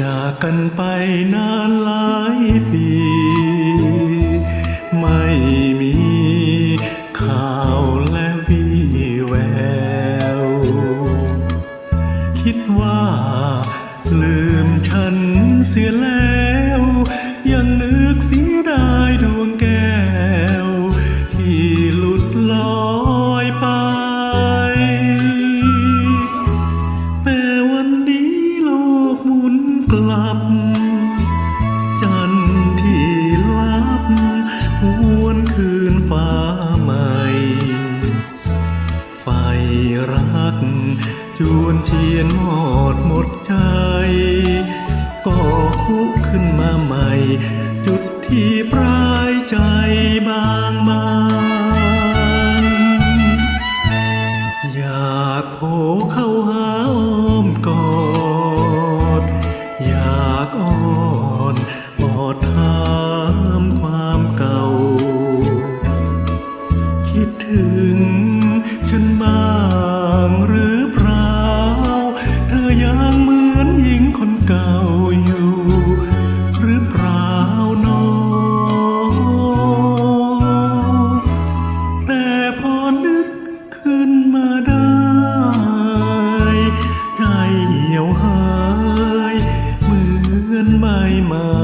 จากกันไปนานหลายปี ไม่มีข่าวและวีแวว คิดว่าลืมฉันเสียแล้วยังนึก รัก จวนเทียนหมดหมดใจ ก็คุกขึ้นมาใหม่ จุดที่ประ ขึ้นมาได้ ใจเหี่ยวหาย เหมือนใบไม้